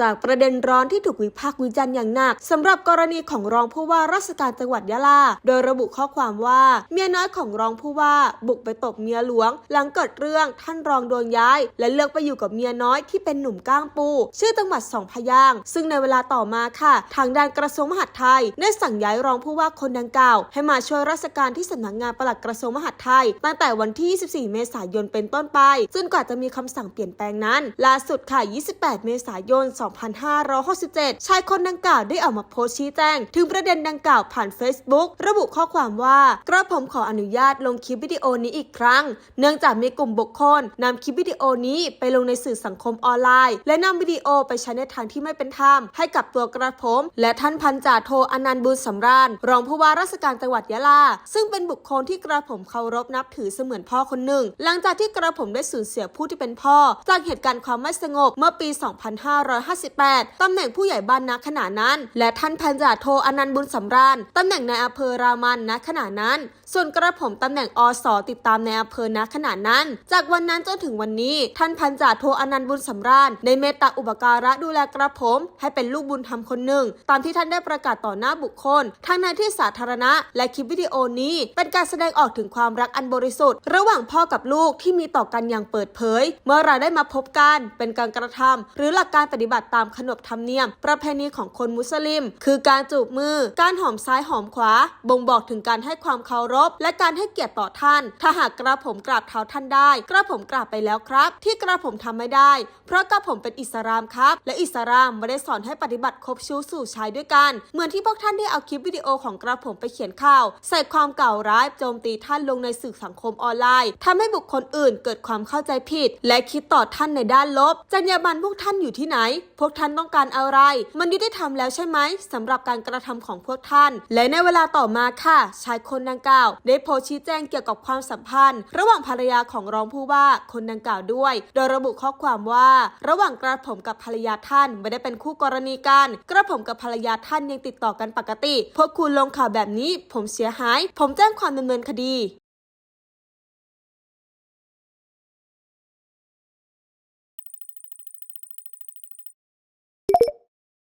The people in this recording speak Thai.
จากประเด็นร้อนที่ถูกวิพากษ์วิจารณ์อย่างหนักสำหรับกรณีของรองผู้ว่าราชการจังหวัดยะลา โดยระบุข้อความว่า เมียน้อยของรองผู้ว่า บุกไปตบเมียหลวง หลังเกิดเรื่องท่านรองโดนย้าย และเลือกไปอยู่กับเมียน้อยที่เป็นหนุ่มก้างปู ชื่อจังหวัดสองพยางซึ่งในเวลาต่อมาค่ะ ทางด้านกระทรวงมหาดไทย ได้สั่งย้ายรองผู้ว่าคนดังกล่าว ให้มาช่วยราชการที่สำนักงานปลัดกระทรวงมหาดไทย ตั้งแต่วันที่ 24 เมษายนเป็นต้นไปจนกว่าจะมีคำสั่งเปลี่ยนแปลงนั้นล่าสุดค่ะ 28 เมษายน2567 ชายคนดังกล่าวได้ออกมาโพสต์ชี้แจง ถึงประเด็นดังกล่าวผ่าน Facebook ระบุข้อความว่า กระผมขออนุญาตลงคลิปวิดีโอนี้อีกครั้ง เนื่องจากมีกลุ่มบุคคลนำคลิปวิดีโอนี้ไปลงในสื่อสังคมออนไลน์ และนำวิดีโอไปใช้ในทางที่ไม่เป็นธรรมให้กับตัวกระผม และท่านพันจ่าโทอนันต์บุญสำราญ รองผู้ว่าราชการจังหวัดยะลา ซึ่งเป็นบุคคลที่กระผมเคารพนับถือเสมือนพ่อคนหนึ่ง หลังจากที่กระผมได้สูญเสียผู้ที่เป็นพ่อ จากเหตุการณ์ความไม่สงบเมื่อปี 255 2558 ตำแหน่งผู้ใหญ่บ้านณขณะนั้น และท่านพันจ่าโทอนันต์บุญสำราญ ตำแหน่งในอำเภอรามันณขณะนั้น ส่วนกระผมตำแหน่งอสติดตามในอำเภอณขณะนั้น จากวันนั้นจนถึงวันนี้ท่านพันจ่าโทอนันต์บุญสำราญในเมตตาอุปการะดูแลกระผมให้เป็นลูกบุญธรรมคนหนึ่ง ตามที่ท่านได้ประกาศต่อหน้าบุคคลทั้งในที่สาธารณะ และคลิปวิดีโอนี้เป็นการแสดงออกถึงความรักอันบริสุทธิ์ ระหว่างพ่อกับลูกที่มีต่อกันอย่างเปิดเผย เมื่อเราได้มาพบกันเป็นการกระทำหรือหลักการปฏิบัติตามขนบธรรมเนียม ประเพณีของคนมุสลิม คือการจูบมือ การหอมซ้ายหอมขวา บ่งบอกถึงการให้ความเคารพ และการให้เกียรติต่อท่าน ถ้าหากกระผมกราบเท้าท่านได้ กระผมกราบไปแล้วครับ ที่กระผมทำไม่ได้ เพราะกระผมเป็นอิสลามครับ และอิสลามไม่ได้สอนให้ปฏิบัติคบชู้สู่ชายด้วยกัน เหมือนที่พวกท่านได้เอาคลิปวิดีโอของกระผมไปเขียนข่าว ใส่ความเก่าร้ายโจมตีท่านลงในสื่อสังคมออนไลน์ทำให้บุคคลอื่นเกิดความเข้าใจผิด และคิดต่อท่านในด้านลบจรรยาบรรณพวกท่านอยู่ที่ไหนพวกท่านต้องการอะไร มันยุติธรรมแล้วใช่ไหมสำหรับการกระทำของพวกท่าน และในเวลาต่อมาค่ะ ชายคนดังกล่าว ได้โพสชี้แจงเกี่ยวกับความสัมพันธ์ ระหว่างภรรยาของรองผู้ว่าคนดังกล่าวด้วย โดยระบุข้อความว่า ระหว่างกระผมกับภรรยาท่านไม่ได้เป็นคู่กรณีกันกระผมกับภรรยาท่านยังติดต่อกันปกติ พวกคุณลงข่าวแบบนี้ ผมเสียหาย ผมแจ้งความดำเนินคดี